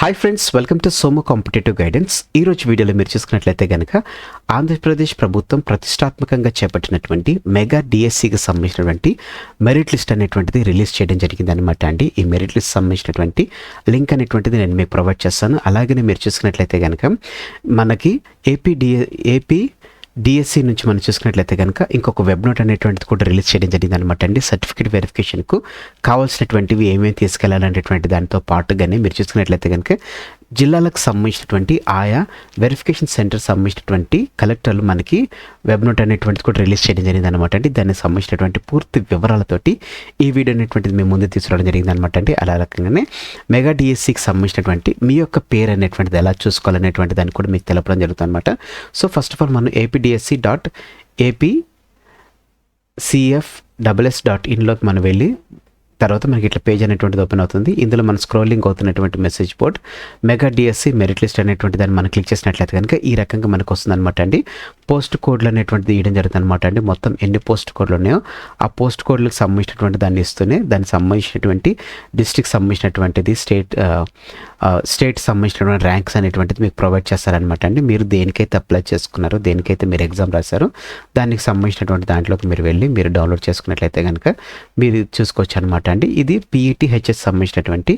Hi friends welcome to Somu competitive guidance ఈ రోజు వీడియోలో మీరు చూసుకున్నట్లయితే కనుక ఆంధ్రప్రదేశ్ ప్రభుత్వం ప్రతిష్టాత్మకంగా చేపట్టినటువంటి మెగా డిఎస్సికి సంబంధించినటువంటి మెరిట్ లిస్ట్ అనేటువంటిది రిలీజ్ చేయడం జరిగింది అనమాట అండి. ఈ మెరిట్ లిస్ట్ సంబంధించినటువంటి లింక్ అనేటువంటిది నేను మీకు ప్రొవైడ్ చేస్తాను. అలాగనే మీరు చూసుకున్నట్లయితే కనుక మనకి ఏపీ డిఏ ఏపీ డిఎస్సి నుంచి మనం చూసుకున్నట్లయితే కనుక ఇంకొక వెబ్ నోట్ అనేటువంటిది కూడా రిలీజ్ చేయడం జరిగింది అనమాట అండి సర్టిఫికేట్ వెరిఫికేషన్కు కావాల్సినటువంటివి ఏమేమి తీసుకెళ్ళాలనేటువంటి దానితో పాటుగానే మీరు చూసుకున్నట్లయితే కనుక జిల్లాలకు సంబంధించినటువంటి ఆయా వెరిఫికేషన్ సెంటర్ సంబంధించినటువంటి కలెక్టర్లు మనకి వెబ్ నోట్ అనేటువంటిది కూడా రిలీజ్ చేయడం జరిగింది అనమాట అండి. దానికి సంబంధించినటువంటి పూర్తి వివరాలతోటి ఈ వీడియో అనేటువంటిది మేము ముందు తీసుకురావడం జరిగింది అనమాట అండి. అలా రకంగానే మెగా డిఎస్సికి సంబంధించినటువంటి మీ యొక్క పేరు అనేటువంటిది ఎలా చూసుకోవాలనేటువంటి దాన్ని కూడా మీకు తెలపడం జరుగుతుంది అనమాట సో ఫస్ట్ ఆఫ్ ఆల్ మనం APDSC dot AP CF double S dot ఇన్లోకి మనం వెళ్ళి తర్వాత మనకి ఇట్లా పేజ్ అనేటువంటిది ఓపెన్ అవుతుంది. ఇందులో మన స్క్రోలింగ్ అవుతున్నటువంటి message board mega DSC merit list అనేటువంటి దాన్ని మనం క్లిక్ చేసినట్లయితే కనుక ఈ రకంగా మనకు వస్తుందన్నమాట అండి. పోస్ట్ కోడ్లు అనేటువంటిది ఇవ్వడం జరుగుతుంది అనమాట అండి. మొత్తం ఎన్ని పోస్ట్ కోడ్లు ఉన్నాయో ఆ పోస్ట్ కోడ్లకు సంబంధించినటువంటి దాన్ని ఇస్తూనే దానికి సంబంధించినటువంటి డిస్ట్రిక్ట్ సంబంధించినటువంటిది స్టేట్ స్టేట్ సంబంధించినటువంటి ర్యాంక్స్ అనేటువంటిది మీకు ప్రొవైడ్ చేస్తారనమాట అండి. మీరు దేనికైతే అప్లై చేసుకున్నారో దేనికైతే మీరు ఎగ్జామ్ రాశారో దానికి సంబంధించినటువంటి దాంట్లోకి మీరు వెళ్ళి మీరు డౌన్లోడ్ చేసుకున్నట్లయితే కనుక మీరు చూసుకోవచ్చు అనమాట అండి. ఇది పీఈటీ హెచ్ఎస్ సంబంధించినటువంటి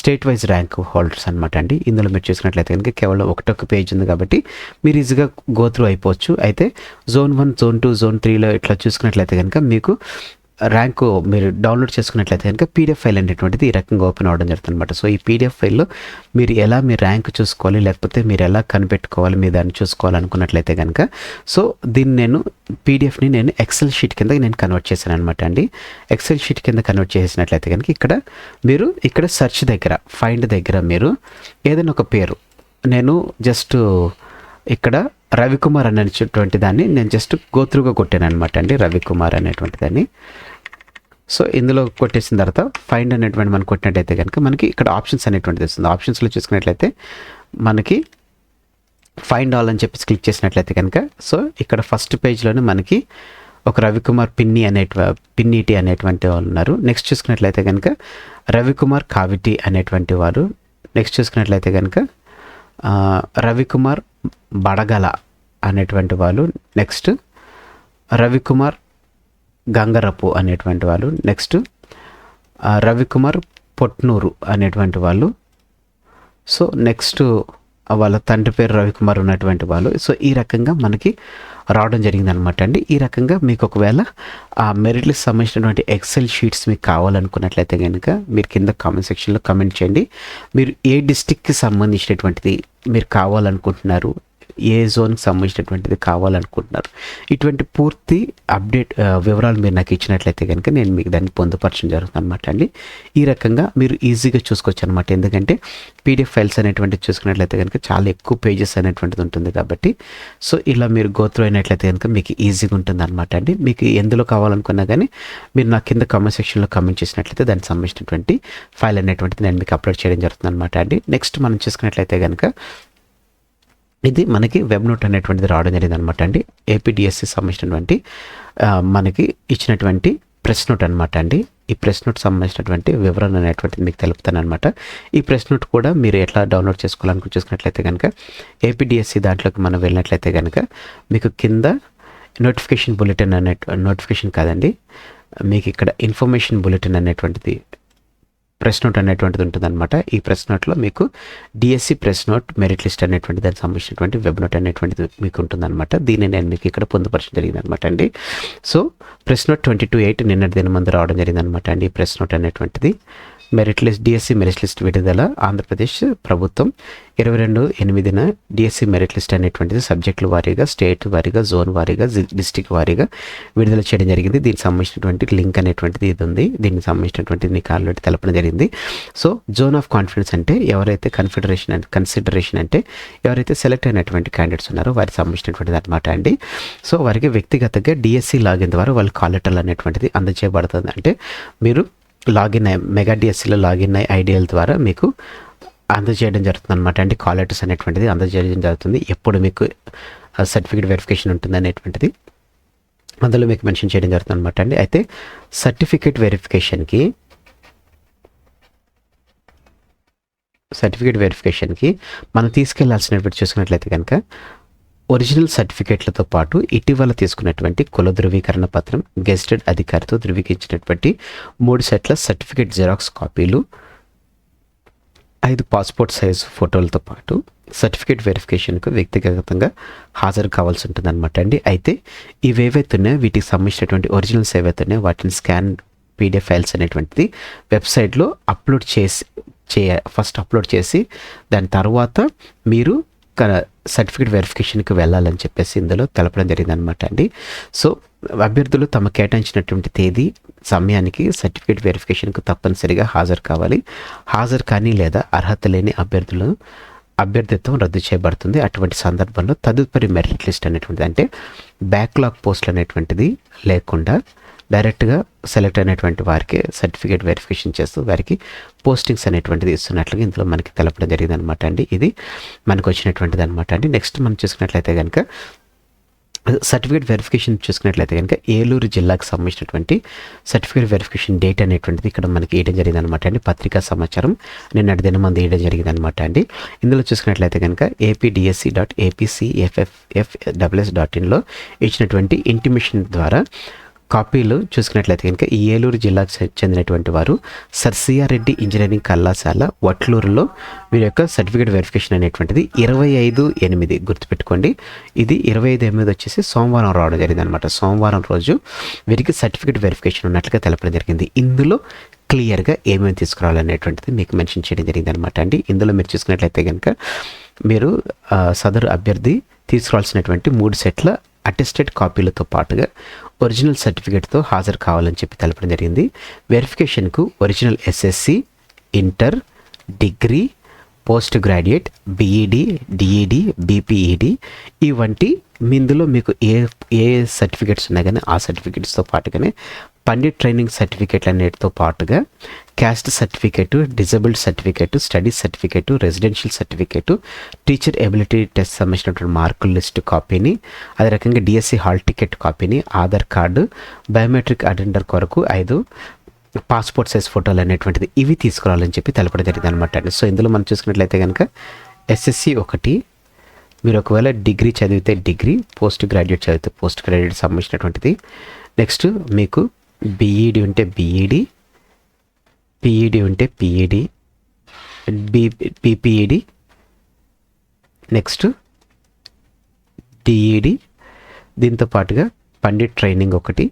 స్టేట్ వైజ్ ర్యాంక్ హోల్డర్స్ అనమాట అండి. ఇందులో మీరు చూసుకున్నట్లయితే కనుక కేవలం ఒకటొక పేజ్ ఉంది కాబట్టి మీరు ఈజీగా గో త్రూ అయిపోవచ్చు. అయితే zone one zone two zone త్రీలో ఇట్లా చూసుకున్నట్లయితే కనుక మీకు ర్యాంకు మీరు డౌన్లోడ్ చేసుకున్నట్లయితే కనుక పీడిఎఫ్ ఫైల్ అనేటువంటిది ఈ రకంగా ఓపెన్ అవ్వడం జరుగుతుంది అనమాట సో ఈ పీడిఎఫ్ ఫైల్లో మీరు ఎలా మీ ర్యాంక్ చూసుకోవాలి లేకపోతే మీరు ఎలా కనిపెట్టుకోవాలి మీ దాన్ని చూసుకోవాలనుకున్నట్లయితే కనుక సో దీన్ని నేను పీడిఎఫ్ని నేను ఎక్సెల్ షీట్ కింద నేను కన్వర్ట్ చేశాను అనమాట అండి. ఎక్సెల్ షీట్ కింద కన్వర్ట్ చేసినట్లయితే కనుక ఇక్కడ మీరు ఇక్కడ సెర్చ్ దగ్గర ఫైండ్ దగ్గర మీరు ఏదైనా ఒక పేరు నేను జస్ట్ ఇక్కడ రవికుమార్ అనేటువంటి దాన్ని నేను జస్ట్ గోత్రుగా కొట్టాను అనమాట అండి రవికుమార్ అనేటువంటి దాన్ని. సో ఇందులో కొట్టేసిన తర్వాత ఫైండ్ అనేటువంటి మనం కొట్టినట్టయితే కనుక మనకి ఇక్కడ ఆప్షన్స్ అనేటువంటిది వస్తుంది. ఆప్షన్స్లో చూసుకున్నట్లయితే మనకి ఫైండ్ ఆల్ అని చెప్పేసి క్లిక్ చేసినట్లయితే కనుక సో ఇక్కడ ఫస్ట్ పేజ్లోనే మనకి ఒక రవికుమార్ పిన్ని అనేట పిన్నిటి అనేటువంటి వాళ్ళు ఉన్నారు. నెక్స్ట్ చూసుకున్నట్లయితే కనుక రవికుమార్ కావిటి అనేటువంటి వారు. నెక్స్ట్ చూసుకున్నట్లయితే కనుక రవికుమార్ బడగల అనేటువంటి వాళ్ళు. నెక్స్ట్ రవికుమార్ గంగరపు అనేటువంటి వాళ్ళు. నెక్స్ట్ రవికుమార్ పొట్నూరు అనేటువంటి వాళ్ళు. సో నెక్స్ట్ వాళ్ళ తండ్రి పేరు రవికుమార్ ఉన్నటువంటి వాళ్ళు. సో ఈ రకంగా మనకి రావడం జరిగింది అనమాట అండి. ఈ రకంగా మీకు ఒకవేళ ఆ మెరిట్ లిస్ట్ సంబంధించినటువంటి ఎక్సెల్ షీట్స్ మీకు కావాలనుకున్నట్లయితే కనుక మీరు కింద కామెంట్ సెక్షన్లో కమెంట్ చేయండి. మీరు ఏ డిస్టిక్కి సంబంధించినటువంటిది మీరు కావాలనుకుంటున్నారు ఏ జోన్కి సంబంధించినటువంటిది కావాలనుకుంటున్నారు. ఇటువంటి పూర్తి అప్డేట్ వివరాలు మీరు నాకు ఇచ్చినట్లయితే కనుక నేను మీకు దాన్ని పొందుపరచడం జరుగుతుంది అనమాట అండి. ఈ రకంగా మీరు ఈజీగా చూసుకోవచ్చు అనమాట ఎందుకంటే పీడిఎఫ్ ఫైల్స్ అనేటువంటిది చూసుకున్నట్లయితే కనుక చాలా ఎక్కువ పేజెస్ అనేటువంటిది ఉంటుంది కాబట్టి సో ఇలా మీరు గోత్రు అయినట్లయితే కనుక మీకు ఈజీగా ఉంటుంది అనమాట అండి. మీకు ఎందులో కావాలనుకున్నా కానీ మీరు నా కింద కామెంట్ సెక్షన్లో కామెంట్ చేసినట్లయితే దానికి సంబంధించినటువంటి ఫైల్ అనేటువంటిది నేను మీకు అప్లోడ్ చేయడం జరుగుతుంది అనమాట అండి. నెక్స్ట్ మనం చూసుకున్నట్లయితే కనుక ఇది మనకి వెబ్ నోట్ అనేటువంటిది రావడం జరిగింది అనమాట అండి ఏపీడిఎస్సి సంబంధించినటువంటి మనకి ఇచ్చినటువంటి ప్రెస్ నోట్ అనమాట అండి. ఈ ప్రెస్ నోట్ సంబంధించినటువంటి వివరణ అనేటువంటిది మీకు తెలుపుతాను అనమాట ఈ ప్రెస్ నోట్ కూడా మీరు ఎట్లా డౌన్లోడ్ చేసుకోవాలనుకుని చూసుకున్నట్లయితే కనుక ఏపీడిఎస్సి దాంట్లోకి మనం వెళ్ళినట్లయితే కనుక మీకు కింద నోటిఫికేషన్ బులెటిన్ అనే నోటిఫికేషన్ కాదండి. మీకు ఇక్కడ ఇన్ఫర్మేషన్ బులెటిన్ అనేటువంటిది ప్రెస్ నోట్ అనేటువంటిది ఉంటుందన్నమాట. ఈ ప్రెస్ నోట్లో మీకు DSC press note merit list అనేటువంటి దానికి సంబంధించినటువంటి వెబ్ నోట్ అనేటువంటిది మీకు ఉంటుందన్నమాట. దీన్ని నేను మీకు ఇక్కడ పొందుపరచడం జరిగింది అనమాట అండి. So press note twenty two eight నిన్నటి దిన ముందు రావడం జరిగింది అనమాట అండి ప్రెస్ నోట్ అనేటువంటిది. Merit list DSC merit list విడుదల ఆంధ్రప్రదేశ్ ప్రభుత్వం ఇరవై రెండు ఎనిమిదిన డిఎస్సి మెరిట్ లిస్ట్ అనేటువంటిది సబ్జెక్టుల వారీగా స్టేట్ వారీగా జోన్ వారీగా డిస్టిక్ వారీగా విడుదల చేయడం జరిగింది. దీనికి సంబంధించినటువంటి లింక్ అనేటువంటిది ఇది ఉంది. దీనికి సంబంధించినటువంటి నీకు ఆల్రెడీ తెలపడం జరిగింది. సో జోన్ ఆఫ్ కాన్ఫిడెన్స్ అంటే ఎవరైతే కన్ఫిడరేషన్ అంటే కన్సిడరేషన్ అంటే ఎవరైతే సెలెక్ట్ అయినటువంటి క్యాండిడేట్స్ ఉన్నారో వారికి సంబంధించినటువంటిది అనమాట అండి. సో వారికి వ్యక్తిగతంగా డిఎస్సి లాగిన్ ద్వారా వాళ్ళ కాల్ లెటర్లు అనేటువంటిది అందజేయబడుతుంది. అంటే మీరు లాగిన్ అయ్యి మెగా డిఎస్సిలో లాగిన్ అయ్యి ఐడియల్ ద్వారా మీకు అందజేయడం జరుగుతుంది అనమాట అంటే కాల్ లెటర్స్ అనేటువంటిది అందజేయడం జరుగుతుంది. ఎప్పుడు మీకు సర్టిఫికేట్ వెరిఫికేషన్ ఉంటుంది అనేటువంటిది అందులో మీకు మెన్షన్ చేయడం జరుగుతుంది అనమాట అండి అయితే సర్టిఫికేట్ వెరిఫికేషన్కి సర్టిఫికేట్ వెరిఫికేషన్కి మనం తీసుకెళ్ళాల్సినటువంటి చూసుకున్నట్లయితే కనుక ఒరిజినల్ సర్టిఫికేట్లతో పాటు ఇటీవల తీసుకున్నటువంటి కుల ధృవీకరణ పత్రం గెస్టెడ్ అధికారితో ధృవీకరించినటువంటి మూడు సెట్ల సర్టిఫికేట్ జిరాక్స్ కాపీలు ఐదు పాస్పోర్ట్ సైజ్ ఫోటోలతో పాటు సర్టిఫికేట్ వెరిఫికేషన్కు వ్యక్తిగతంగా హాజరు కావాల్సి ఉంటుంది అనమాట అండి. అయితే ఇవి ఉన్నాయో వీటికి సంబంధించినటువంటి ఒరిజినల్స్ ఏవైతే ఉన్నాయో వాటిని స్కాన్ పీడిఎఫ్ ఫైల్స్ అనేటువంటిది వెబ్సైట్లో అప్లోడ్ చేసి చేయ ఫస్ట్ అప్లోడ్ చేసి దాని తర్వాత మీరు సర్టిఫికేట్ వెరిఫికేషన్కి వెళ్ళాలని చెప్పేసి ఇందులో తెలపడం జరిగింది అనమాట అండి. సో అభ్యర్థులు తమ కేటాయించినటువంటి తేదీ సమయానికి సర్టిఫికేట్ వెరిఫికేషన్కు తప్పనిసరిగా హాజరు కావాలి. హాజరు కానీ లేదా అర్హత లేని అభ్యర్థులు అభ్యర్థిత్వం రద్దు చేయబడుతుంది. అటువంటి సందర్భంలో తదుపరి మెరిట్ లిస్ట్ అనేటువంటిది అంటే బ్యాక్లాగ్ పోస్టులు అనేటువంటిది లేకుండా డైరెక్ట్గా సెలెక్ట్ అయినటువంటి వారికి సర్టిఫికేట్ వెరిఫికేషన్ చేస్తూ వారికి పోస్టింగ్స్ అనేటువంటిది ఇస్తున్నట్లుగా ఇందులో మనకి తెలపడం జరిగింది అనమాట అండి. ఇది మనకు వచ్చినటువంటిది అనమాట అండి. నెక్స్ట్ మనం చూసుకున్నట్లయితే కనుక సర్టిఫికేట్ వెరిఫికేషన్ చూసుకున్నట్లయితే కనుక ఏలూరు జిల్లాకు సంబంధించినటువంటి సర్టిఫికేట్ వెరిఫికేషన్ డేట్ అనేటువంటిది ఇక్కడ మనకి వేయడం జరిగింది అనమాట అండి. పత్రికా సమాచారం నిన్నటి దినం మంది వేయడం జరిగింది అనమాట అండి. ఇందులో చూసుకున్నట్లయితే కనుక APDSC dot APCFFF WS dot ఇన్లో ఇచ్చినటువంటి ఇంటిమేషన్ ద్వారా కాపీలు చూసుకున్నట్లయితే కనుక ఈ ఏలూరు జిల్లాకు చెందినటువంటి వారు సర్ సిఆర్రెడ్డి ఇంజనీరింగ్ కళాశాల వట్లూరులో వీరి యొక్క సర్టిఫికేట్ వెరిఫికేషన్ అనేటువంటిది ఇరవై ఐదు ఎనిమిది గుర్తుపెట్టుకోండి. ఇది ఇరవై ఐదు ఎనిమిది వచ్చేసి సోమవారం రావడం జరిగింది అనమాట సోమవారం రోజు వీరికి సర్టిఫికేట్ వెరిఫికేషన్ ఉన్నట్లుగా తెలపడం జరిగింది. ఇందులో క్లియర్గా ఏమేమి తీసుకురావాలనేటువంటిది మీకు మెన్షన్ చేయడం జరిగింది అనమాట అండి. ఇందులో మీరు చూసుకున్నట్లయితే కనుక మీరు సదరు అభ్యర్థి తీసుకురావాల్సినటువంటి మూడు సెట్ల అటెస్టెడ్ కాపీలతో పాటుగా ఒరిజినల్ సర్టిఫికేట్తో హాజరు కావాలని చెప్పి తెలపడం జరిగింది. వెరిఫికేషన్కు original SSC inter degree post graduate BEd DEd BPEd ఇవంటి మీ ఇందులో మీకు ఏ ఏ సర్టిఫికేట్స్ ఉన్నాయి కానీ ఆ సర్టిఫికేట్స్తో పాటుగానే పండిట్ ట్రైనింగ్ సర్టిఫికేట్ అన్నిటితో పాటుగా caste certificate disabled certificate study certificate residential certificate teacher ability test సంబంధించినటువంటి మార్కుల లిస్ట్ కాపీని అదే రకంగా డిఎస్సి హాల్ టికెట్ కాపీని ఆధార్ కార్డు బయోమెట్రిక్ అటెండర్ కొరకు ఐదు పాస్పోర్ట్ సైజ్ ఫోటోలు అనేటువంటిది ఇవి తీసుకురావాలని చెప్పి తెలపడం జరిగింది అనమాట అండి. సో ఇందులో మనం చూసుకున్నట్లయితే కనుక ఎస్ఎస్సి ఒకటి మీరు ఒకవేళ డిగ్రీ చదివితే డిగ్రీ పోస్ట్ గ్రాడ్యుయేట్ చదివితే పోస్ట్ గ్రాడ్యుయేట్ సంబంధించినటువంటిది. నెక్స్ట్ మీకు బీఈడి ఉంటే బీఈడి పిఈడి ఉంటే PEd B BPEd next DEd దీంతో పాటుగా పండిట్ ట్రైనింగ్ ఒకటి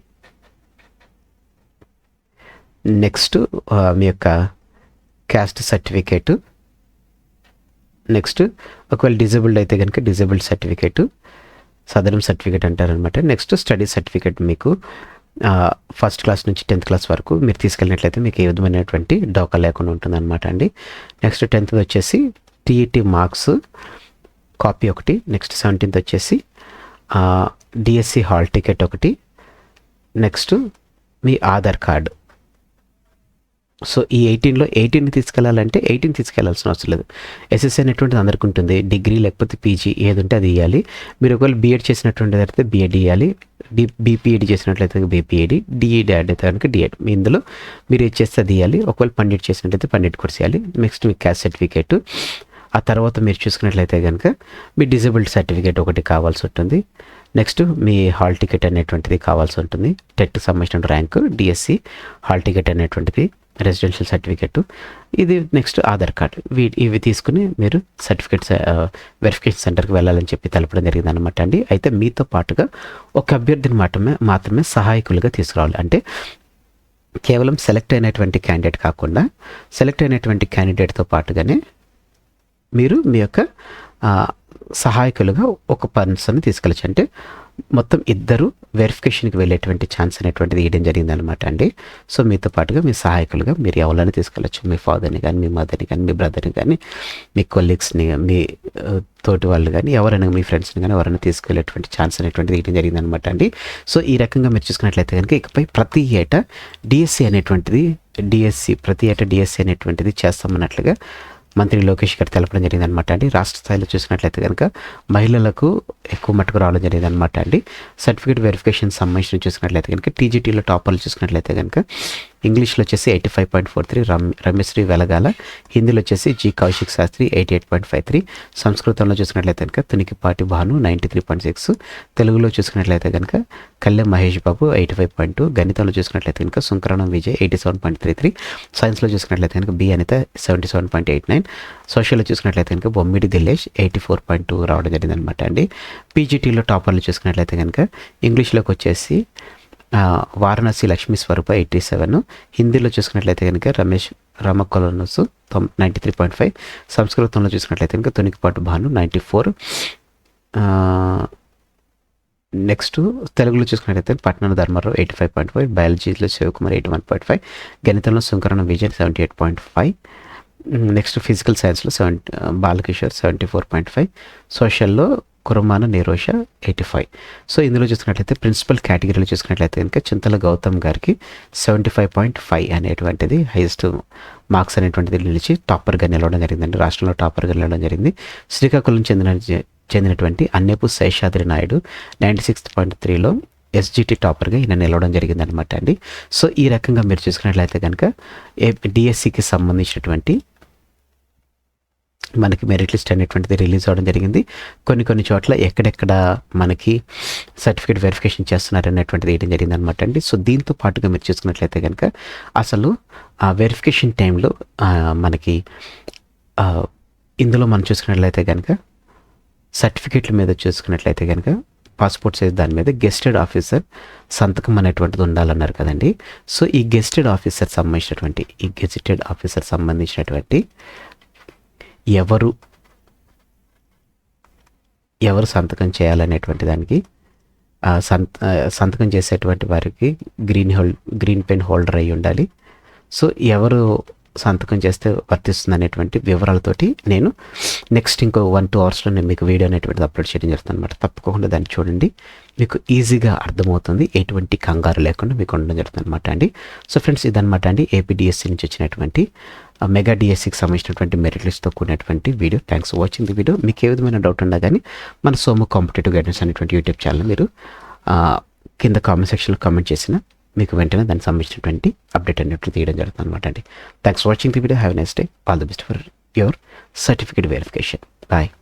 నెక్స్ట్ మీ యొక్క క్యాస్ట్ సర్టిఫికేటు. నెక్స్ట్ ఒకవేళ డిజేబుల్డ్ అయితే కనుక డిజేబుల్డ్ సర్టిఫికేటు సదరం సర్టిఫికేట్ అంటారనమాట. నెక్స్ట్ స్టడీ సర్టిఫికేట్ మీకు ఫస్ట్ క్లాస్ నుంచి టెన్త్ క్లాస్ వరకు మీరు తీసుకెళ్ళినట్లయితే మీకు ఏ విధమైనటువంటి డోకా లేకుండా ఉంటుందన్నమాట అండి. నెక్స్ట్ టెన్త్ వచ్చేసి టీఈటీ మార్క్స్ కాపీ ఒకటి. నెక్స్ట్ సెవెంటీన్త్ వచ్చేసి డిఎస్సి హాల్ టికెట్ ఒకటి. నెక్స్ట్ మీ ఆధార్ కార్డు. సో ఈ ఎయిటీన్లో ఎయిటీన్ తీసుకెళ్ళాలంటే ఎయిటీన్ తీసుకెళ్ళాల్సిన అవసరం లేదు. ఎస్ఎస్సీ అనేటువంటిది అందరికీ ఉంటుంది. డిగ్రీ లేకపోతే పీజీ ఏది ఉంటే అది ఇవ్వాలి మీరు ఒకవేళ బీఎడ్ చేసినటువంటిది అయితే బీఎడ్ ఇవ్వాలి బీ బీపీఎడ్ చేసినట్లయితే బీపీఎడి డిఈడి యాడ్ అయితే కనుక డిఎడ్ మీ ఇందులో మీరు ఏది చేస్తే అది ఇవ్వాలి ఒకవేళ పండిట్ చేసినట్లయితే పండిట్ కోర్స్ ఇవ్వాలి నెక్స్ట్ మీ క్యాస్ట్ సర్టిఫికేట్. ఆ తర్వాత మీరు చూసుకున్నట్లయితే కనుక మీ డిజబిలిటీ సర్టిఫికేట్ ఒకటి కావాల్సి ఉంటుంది. నెక్స్ట్ మీ హాల్ టికెట్ అనేటువంటిది కావాల్సి ఉంటుంది. టెట్కి సంబంధించిన ర్యాంకు డిఎస్సి హాల్ టికెట్ అనేటువంటిది. Residential certificate. ఇది నెక్స్ట్ ఆధార్ కార్డ్. వీ ఇవి తీసుకుని మీరు సర్టిఫికేట్స్ వెరిఫికేషన్ సెంటర్కి వెళ్ళాలని చెప్పి తెలపడం జరిగింది అనమాట అండి. అయితే మీతో పాటుగా ఒక అభ్యర్థిని మాత్రమే మాత్రమే సహాయకులుగా తీసుకురావాలి. అంటే కేవలం సెలెక్ట్ అయినటువంటి క్యాండిడేట్ కాకుండా సెలెక్ట్ అయినటువంటి క్యాండిడేట్తో పాటుగానే మీరు మీ యొక్క సహాయకులుగా ఒక పర్సన్ తీసుకెళ్ళచ్చు. అంటే మొత్తం ఇద్దరు వెరిఫికేషన్కి వెళ్ళేటువంటి ఛాన్స్ అనేటువంటిది ఇవ్వడం జరిగింది అనమాట అండి. సో మీతో పాటుగా మీ సహాయకులుగా మీరు ఎవరైనా తీసుకెళ్ళచ్చు. మీ ఫాదర్ని కానీ మీ మదర్ని కానీ మీ బ్రదర్ని కానీ మీ కొలీగ్స్ని మీ తోటి వాళ్ళు కానీ ఎవరైనా మీ ఫ్రెండ్స్ని కానీ ఎవరైనా తీసుకెళ్ళేటువంటి ఛాన్స్ అనేటువంటిది ఇవ్వడం జరిగింది అనమాట అండి. సో ఈ రకంగా మీరు చూసుకున్నట్లయితే కనుక ఇకపై ప్రతి ఏటా డిఎస్సి అనేటువంటిది డిఎస్సి ప్రతి ఏటా డిఎస్సి అనేటువంటిది చేస్తామన్నట్లుగా మంత్రి లోకేష్ గారు తెలపడం జరిగిందనమాట అండి. రాష్ట్ర స్థాయిలో చూసినట్లయితే కనుక మహిళలకు ఎక్కువ మట్టుకు రావడం జరిగిందనమాట అండి. సర్టిఫికేట్ వెరిఫికేషన్ సంబంధించిన చూసినట్లయితే కనుక టీజీటీలో టాపర్లు చూసినట్లయితే కనుక ఇంగ్లీష్లో వచ్చేసి eighty five point four three రమ్ రమ్యశ్రీ వెలగాల. హిందీలో వచ్చేసి G Kaushik Sastri eighty eight point five three. సంస్కృతంలో చూసుకున్నట్లయితే కనుక Tunikipati Bhanu ninety three point six. తెలుగులో చూసుకున్నట్లయితే కనుక Kalyan Mahesh Babu eighty five point two. గణితంలో చూసుకున్నట్లయితే కనుక Sunkaranam Vijay eighty seven point three three. సైన్స్లో చూసుకున్నట్లయితే కనుక B Anitha seventy seven point eight nine. సోషల్లో చూసుకున్నట్లయితే కనుక Bommidi Dillesh eighty four point two రావడం జరిగింది అనమాట అండి. పీజీటీలో టాపర్లు చూసుకున్నట్లయితే కనుక ఇంగ్లీష్లోకి వచ్చేసి వారణాసి లక్ష్మీ స్వరూప ఎయిటీ సెవెన్. హిందీలో చూసుకున్నట్లయితే కనుక రమేష్ రామకొలనసు తొమ్ నైంటీ త్రీ పాయింట్ ఫైవ్ సంస్కృతంలో చూసుకున్నట్లయితే కనుక Tunikipatu Bhanu ninety four next తెలుగులో చూసుకున్నట్లయితే Patnam Dharmarao eighty five point five బయాలజీలో Shivakumar eighty one point five గణితంలో Shankarana Vijay seventy eight point five next physical సైన్స్లో seventy Balakishore seventy four point five సోషల్లో Kuramana Nirosha eighty five. So ఇందులో చూసుకున్నట్లయితే principal కేటగిరీలో చూసుకున్నట్లయితే కనుక చింతల గౌతమ్ గారికి seventy five point five అనేటువంటిది highest marks అనేటువంటిది నిలిచి టాపర్గా నిలవడం జరిగిందండి. రాష్ట్రంలో టాపర్గా నిలవడం జరిగింది. శ్రీకాకుళం చెందిన చెందినటువంటి Annepu Seshadri Naidu ninety six point త్రీలో ఎస్జిటి టాపర్గా ఈయన నిలవడం జరిగిందనమాట అండి. సో ఈ రకంగా మీరు చూసుకున్నట్లయితే కనుక ఏ డిఎస్సికి సంబంధించినటువంటి మనకి మెరిట్ లిస్ట్ అనేటువంటిది రిలీజ్ అవ్వడం జరిగింది. కొన్ని కొన్ని చోట్ల ఎక్కడెక్కడ మనకి సర్టిఫికేట్ వెరిఫికేషన్ చేస్తున్నారు అనేటువంటిది వేయడం జరిగింది అనమాట అండి. సో దీంతో పాటుగా మీరు చూసుకున్నట్లయితే కనుక అసలు ఆ వెరిఫికేషన్ టైంలో మనకి ఇందులో మనం చూసుకున్నట్లయితే కనుక సర్టిఫికేట్ల మీద చూసుకున్నట్లయితే కనుక పాస్పోర్ట్ సైజ్ దాని మీద గెస్టెడ్ ఆఫీసర్ సంతకం అనేటువంటిది ఉండాలన్నారు కదండి. సో ఈ గెస్టెడ్ ఆఫీసర్ సంబంధించినటువంటి ఈ గెజిటెడ్ ఆఫీసర్ సంబంధించినటువంటి ఎవరు ఎవరు సంతకం చేయాలనేటువంటి దానికి సంత సంతకం చేసేటువంటి వారికి green hold green pen holder అయి ఉండాలి. సో ఎవరు సంతకం చేస్తే వర్తిస్తుంది అనేటువంటి వివరాలతోటి నేను నెక్స్ట్ ఇంకో వన్ టూ అవర్స్లో నేను మీకు వీడియో అనేటువంటిది అప్లోడ్ చేయడం జరుగుతుంది అనమాట తప్పకుండా దాన్ని చూడండి. మీకు ఈజీగా అర్థమవుతుంది. ఎటువంటి కంగారు లేకుండా మీకు ఉండడం జరుగుతుంది అనమాట అండి. సో ఫ్రెండ్స్ ఇదనమాట అండి. ఏపీడిఎస్సి నుంచి వచ్చినటువంటి మెగా డిఎస్సికి సంబంధించినటువంటి మెరిట్ లిస్ట్తో కూడినటువంటి video thanks for watching the video మీకు ఏ విధమైన డౌట్ ఉన్నా కానీ మన సోము కాంపిటేటివ్ గైడెన్స్ అనేటువంటి యూట్యూబ్ ఛానల్ మీరు కింద కామెంట్ సెక్షన్లో కామెంట్ చేసిన మీకు వెంటనే దానికి సంబంధించినటువంటి అప్డేట్ అనేటువంటి తీయడం జరుగుతుంది అనమాట అండి. Thanks for watching the video have next day all the best for your certificate verification bye